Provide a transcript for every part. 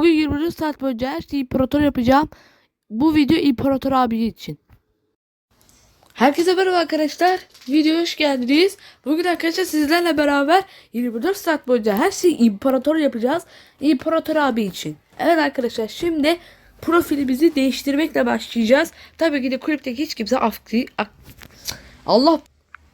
Bugün 24 saat boyunca her şeyi imparator yapacağım. Bu video imparator abi için. Herkese merhaba arkadaşlar. Videoya hoş geldiniz. Bugün arkadaşlar sizlerle beraber 24 saat boyunca her şeyi imparator yapacağız. İmparator abi için. Evet arkadaşlar şimdi profilimizi değiştirmekle başlayacağız. Tabii ki de kulüpteki hiç kimse ak- Allah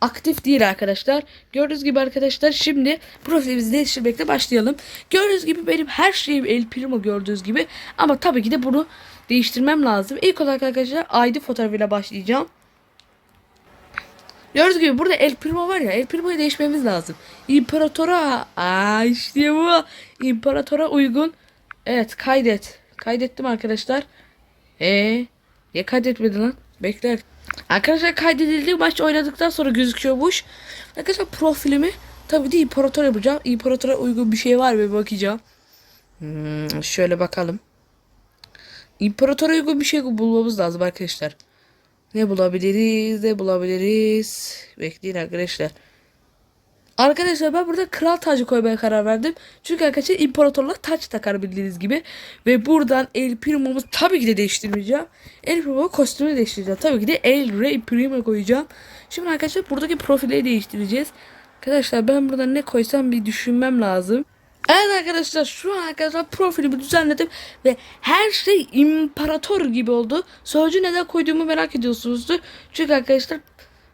aktif değil arkadaşlar. Gördüğünüz gibi arkadaşlar şimdi profilimizi değiştirmekle başlayalım. Gördüğünüz gibi benim her şeyim El Primo gördüğünüz gibi. Ama tabii ki de bunu değiştirmem lazım. İlk olarak arkadaşlar ID fotoğrafıyla başlayacağım. Gördüğünüz gibi burada El Primo var ya El Primo'yu değişmemiz lazım. İmparatora aa işte bu. İmparatora uygun. Evet kaydet. Kaydettim arkadaşlar. Eee Niye kaydetmedi lan? Bekle. Arkadaşlar kaydedildi. Maç oynadıktan sonra gözüküyormuş. Arkadaşlar profilimi tabii de imparator yapacağım. İmparatora uygun bir şey var mı bakacağım. Hmm, şöyle bakalım. İmparatora uygun bir şey bulmamız lazım arkadaşlar. Ne bulabiliriz? Ne bulabiliriz? Bekleyin arkadaşlar. Arkadaşlar ben burada kral tacı koymaya karar verdim. Çünkü arkadaşlar imparatorlar taç takar bildiğiniz gibi. Ve buradan El Primo'mu tabii ki de değiştirmeyeceğim. El Primo kostümü değiştireceğim. Tabii ki de El Rey Primo koyacağım. Şimdi arkadaşlar buradaki profili değiştireceğiz. Arkadaşlar ben burada ne koysam bir düşünmem lazım. Evet arkadaşlar şu an arkadaşlar profilimi düzenledim ve her şey imparator gibi oldu. Sözcü neden koyduğumu merak ediyorsunuzdur. Çünkü arkadaşlar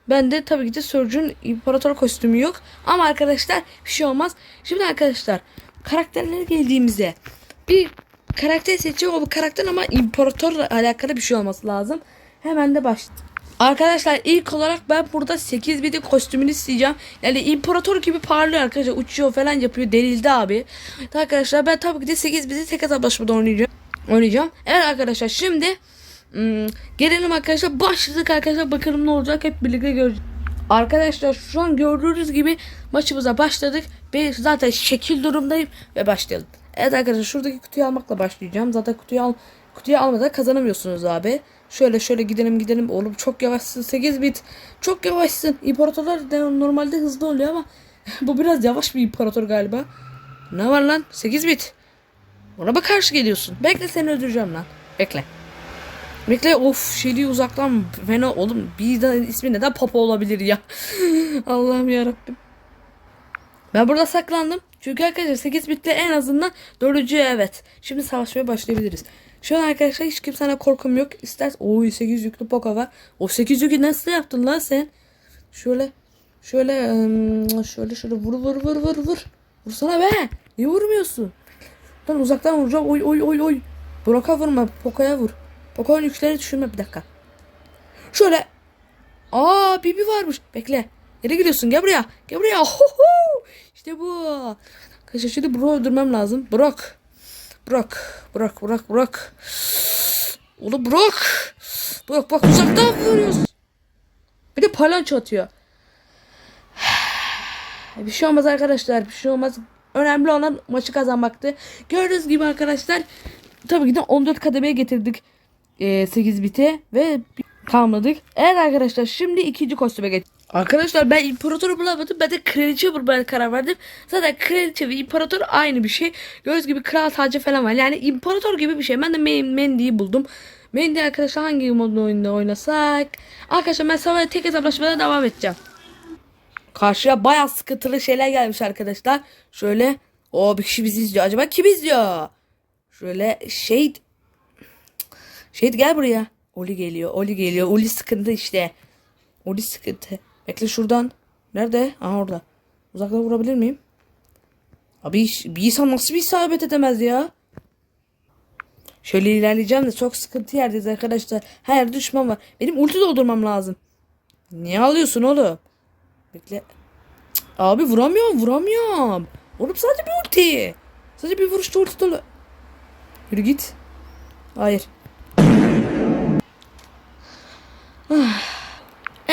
bende tabii ki de Sörcü'nün imparator kostümü yok. Ama arkadaşlar bir şey olmaz. Şimdi arkadaşlar karakterlere geldiğimizde bir karakter seçeceğim. O karakter ama imparatorla alakalı bir şey olması lazım. Hemen de başlayalım. Arkadaşlar ilk olarak ben burada 8 bidi kostümünü isteyeceğim. Yani imparator gibi parlıyor arkadaşlar. Uçuyor falan yapıyor. Delildi abi. Arkadaşlar ben tabii ki de 8 bidi tek hesaplaşmada oynayacağım. Oynayacağım. Evet arkadaşlar şimdi hmm, gelelim arkadaşlar. Başladık arkadaşlar. Bakalım ne olacak. Hep birlikte göreceğiz. Arkadaşlar şu an gördüğünüz gibi maçımıza başladık. Ben zaten şekil durumdayım ve başlayalım. Evet arkadaşlar şuradaki kutuyu almakla başlayacağım. Zaten kutuyu al kutuyu almadan kazanamıyorsunuz abi. Şöyle şöyle gidelim gidelim. Oğlum çok yavaşsın 8 bit. Çok yavaşsın. İmparatorlar de normalde hızlı oluyor ama bu biraz yavaş bir imparator galiba. Ne var lan? 8 bit. Ona mı karşı geliyorsun? Bekle seni öldüreceğim lan. Bekle. Bekle of şeyliği uzaktan fena oğlum de ismi neden Papa olabilir ya. Allah'ım yarabbim. Ben burada saklandım. Çünkü arkadaşlar 8 bitle en azından dördüncüye evet. Şimdi savaşmaya başlayabiliriz. Şu an arkadaşlar hiç kimsene korkum yok. İster oy 8 yüklü poka var. O 8 yükü nasıl yaptın lan sen? Şöyle şöyle şöyle şöyle vur vur vur vur vur. Vursana be. Niye vurmuyorsun? Lan uzaktan vuracağım. Oy oy oy oy. Broka vurma. Pokaya vur. Poka'nın yükleri düşürme bir dakika. Şöyle. Aa Bibi varmış. Bekle. Nereye gidiyorsun? Gel buraya. Gel buraya. Hoho. İşte bu. Arkadaşlar şimdi Brock'u öldürmem lazım. Brock. Brock. Brock. Brock. Brock. Oğlum Brock. Brock bak uzaktan vuruyorsun. Bir de palanço atıyor. Bir şey olmaz arkadaşlar. Bir şey olmaz. Önemli olan maçı kazanmaktı. Gördüğünüz gibi arkadaşlar tabii ki de 14 kademeye getirdik. E, 8 bite ve kalmadık. Evet arkadaşlar şimdi ikinci kostüme geç. Arkadaşlar ben imparatoru bulamadım. Ben de kraliçe bulmaya karar verdim. Zaten kraliçe ve imparator aynı bir şey. Gördüğünüz gibi kral tacı falan var. Yani imparator gibi bir şey. Ben de Men- Mendy'yi buldum. Mendy arkadaşlar hangi modun oyunda oynasak? Arkadaşlar ben sana tek hesaplaşmada devam edeceğim. Karşıya bayağı sıkıntılı şeyler gelmiş arkadaşlar. Şöyle o bir kişi bizi izliyor. Acaba kim izliyor? Şöyle şey şey gel buraya. Oli geliyor. Oli geliyor. Oli sıkıntı işte. Oli sıkıntı. Bekle şuradan. Nerede? Aha orada. Uzaktan vurabilir miyim? Abi bir insan nasıl bir isabet edemez ya? Şöyle ilerleyeceğim de çok sıkıntı yerdeyiz arkadaşlar. Her düşman var. Benim ulti doldurmam lazım. Niye alıyorsun oğlum? Bekle. Cık, Abi vuramıyorum vuramıyorum. Oğlum sadece bir ulti. Sadece bir vuruşta ulti dolu. Yürü git. Hayır. Ah.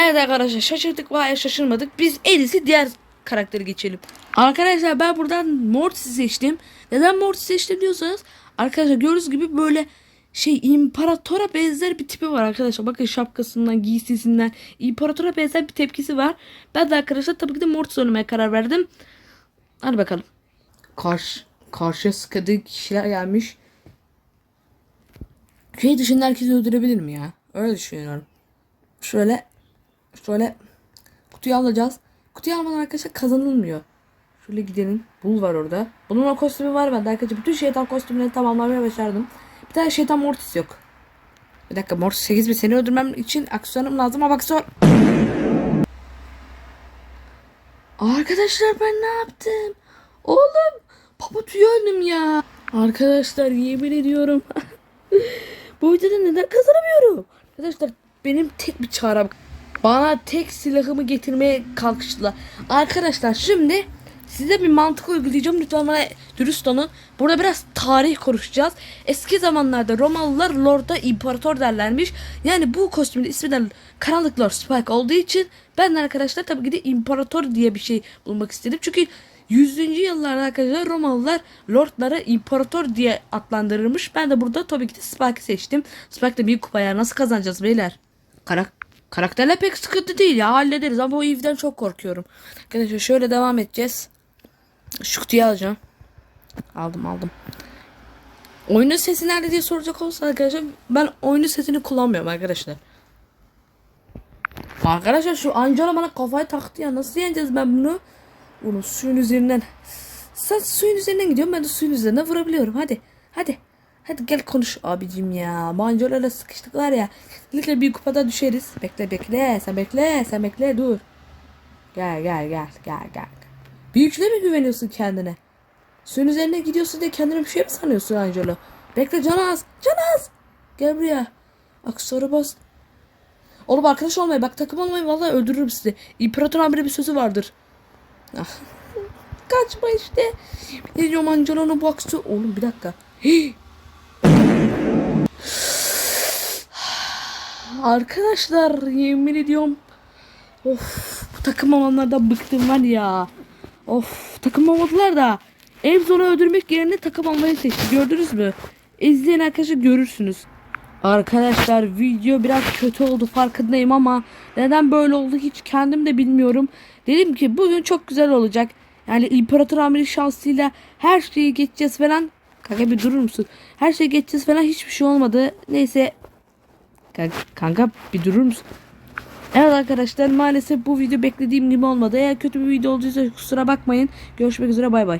Evet arkadaşlar şaşırdık veya şaşırmadık. Biz en iyisi diğer karakteri geçelim. Arkadaşlar ben buradan Mortis'i seçtim. Neden Mortis seçtim diyorsanız arkadaşlar gördüğünüz gibi böyle şey imparatora benzer bir tipi var arkadaşlar. Bakın şapkasından, giysisinden imparatora benzer bir tepkisi var. Ben de arkadaşlar tabii ki de Mortis oynamaya karar verdim. Hadi bakalım. Karşı, karşıya sıkıdığı kişiler gelmiş. Köy dışında herkesi öldürebilir mi ya? Öyle düşünüyorum. Şöyle şöyle kutuyu alacağız. Kutuyu almadan arkadaşlar kazanılmıyor. Şöyle gidelim. Bul var orada. Bunun o kostümü var bende arkadaşlar. Bütün şeytan kostümleri tamamlamaya başardım. Bir tane şeytan mortis yok. Bir dakika mortis 8 bir seni öldürmem için aksiyonum lazım ama aksiyon. Arkadaşlar ben ne yaptım? Oğlum paputuyu öldüm ya. Arkadaşlar yemin ediyorum. Bu videoda neden kazanamıyorum? Arkadaşlar benim tek bir çarem. Bana tek silahımı getirmeye kalkıştılar. Arkadaşlar şimdi size bir mantık uygulayacağım. Lütfen bana dürüst olun. Burada biraz tarih konuşacağız. Eski zamanlarda Romalılar Lord'a imparator derlermiş. Yani bu kostümün ismi de Karanlık Lord Spike olduğu için ben de arkadaşlar tabii ki de imparator diye bir şey bulmak istedim. Çünkü 100. yıllarda arkadaşlar Romalılar lordları imparator diye adlandırırmış. Ben de burada tabii ki de Spike'ı seçtim. Spike de büyük kupaya nasıl kazanacağız beyler? Karak karakterler pek sıkıntı değil ya hallederiz ama o Eve'den çok korkuyorum. Arkadaşlar şöyle devam edeceğiz. Şu kutuyu alacağım. Aldım aldım. Oyunun sesi nerede diye soracak olursa arkadaşlar ben oyunun sesini kullanmıyorum arkadaşlar. Arkadaşlar şu Angela bana kafayı taktı ya nasıl yeneceğiz ben bunu? Bunu suyun üzerinden. Sen suyun üzerinden gidiyorsun ben de suyun üzerinden vurabiliyorum hadi. Hadi. Hadi gel konuş abicim ya. Mancolarla sıkıştık var ya. Lütfen bir kupada düşeriz. Bekle bekle sen bekle sen bekle dur. Gel gel gel gel gel. Büyükle mi güveniyorsun kendine? Suyun üzerine gidiyorsun diye kendine bir şey mi sanıyorsun Angelo? Bekle Canaz. Canaz. Gel buraya. Aksesuarı bas. Oğlum arkadaş olmayı bak takım olmayı vallahi öldürürüm sizi. İmparator amire bir sözü vardır. Ah. Kaçma işte. Ne diyorum Angelo'nun bu aksesuarı. Oğlum bir dakika. Hii. Arkadaşlar yemin ediyorum. Of bu takım olanlardan bıktım var ya. Of takım olmadılar da. Emzon'u öldürmek yerine takım almayı seçti. Gördünüz mü? İzleyen arkadaşlar görürsünüz. Arkadaşlar video biraz kötü oldu farkındayım ama neden böyle oldu hiç kendim de bilmiyorum. Dedim ki bugün çok güzel olacak. Yani İmparator Amiri şansıyla her şeyi geçeceğiz falan. Kanka bir durur musun? Her şeyi geçeceğiz falan hiçbir şey olmadı. Neyse. Kanka, kanka bir durur musun? Evet arkadaşlar maalesef bu video beklediğim gibi olmadı. Eğer kötü bir video olduysa kusura bakmayın. Görüşmek üzere bay bay.